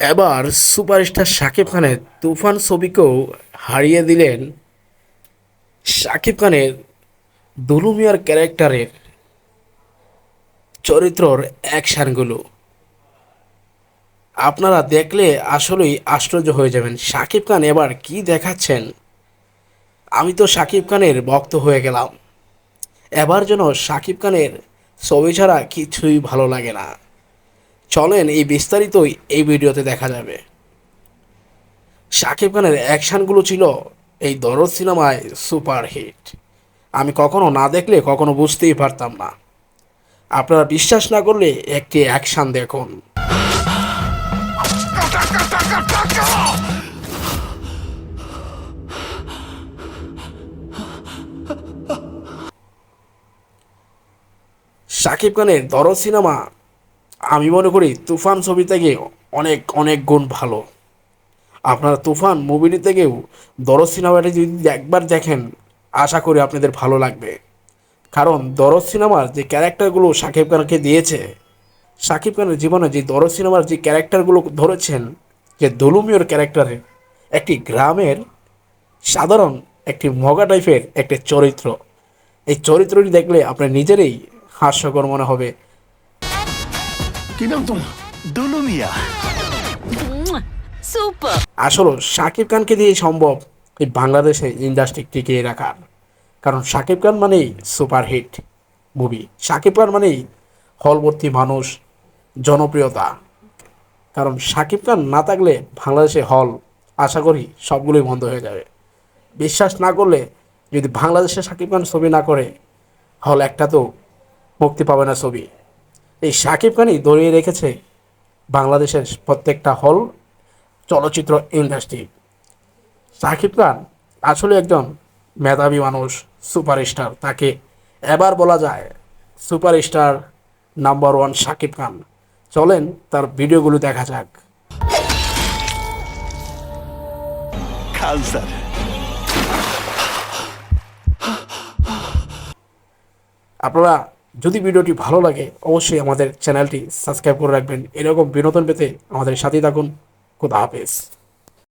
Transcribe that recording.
এবার সুপারস্টার শাকিব খানের তুফান ছবিকেও হারিয়ে দিলেন শাকিব খানের দুলুমিয়ার ক্যারেক্টারের চরিত্রর অ্যাকশানগুলো। আপনারা দেখলে আসলেই আশ্চর্য হয়ে যাবেন। শাকিব খান এবার কি দেখাচ্ছেন? আমি তো শাকিব খানের ভক্ত হয়ে গেলাম। এবার যেন শাকিব খানের ছবি ছাড়া কিছুই ভালো লাগে না। চলেন এই বিস্তারিত এই ভিডিওতে দেখা যাবে। শাকিব খানের অ্যাকশানগুলো ছিল এই দরদ সিনেমায় সুপার হিট। আমি কখনো না দেখলে কখনো বুঝতেই পারতাম না। আপনারা বিশ্বাস না করলে একটি অ্যাকশান দেখুন। শাকিব খানের দরদ সিনেমা আমি মনে করি তুফান ছবি থেকে অনেক অনেক গুণ ভালো। আপনারা তুফান মুভিটি থেকেও দরদ সিনেমাটি যদি একবার দেখেন, আশা করি আপনাদের ভালো লাগবে। কারণ দরদ সিনেমার যে ক্যারেক্টারগুলো শাকিব খানকে দিয়েছে শাকিব খানের জীবনে যে দরদ সিনেমার যে ক্যারেক্টারগুলো ধরেছেন, যে দলুমিয়র ক্যারেক্টারে একটি গ্রামের সাধারণ একটি মগা টাইপের একটি চরিত্র। এই চরিত্রটি দেখলে আপনার নিজেরই হাস্যকর মনে হবে। কি নাম তোমার দুলু মিয়া সুপার আসলে শাকিব খানকে দিয়ে সম্ভব এই বাংলাদেশে ইন্ডাস্ট্রি টিকিয়ে রাখার। কারণ শাকিব খান মানেই সুপারহিট মুভি শাকিব খান মানেই হলবর্তী মানুষ জনপ্রিয়তা। কারণ শাকিব খান না থাকলে বাংলাদেশে হল আশা করি সবগুলোই বন্ধ হয়ে যাবে। বিশ্বাস না করলে যদি বাংলাদেশে শাকিব খান ছবি না করে হল একটা তো মুক্তি পাবে না ছবি। এই শাকিব খানই দড়িয়ে রেখেছে বাংলাদেশের প্রত্যেকটা হল চলচ্চিত্র ইন্ডাস্ট্রি। শাকিব খান আসলে একজন মেধাবী মানুষ সুপারস্টার। তাকে এবার বলা যায় superstar number one Shakib Khan. চলেন তার ভিডিওগুলো দেখা যাক। আপনারা যদি ভিডিওটি ভালো লাগে, অবশ্যই আমাদের চ্যানেলটি সাবস্ক্রাইব করে রাখবেন। এরকম বিনোদন পেতে আমাদের সাথেই থাকুন। খুদা হাফেজ।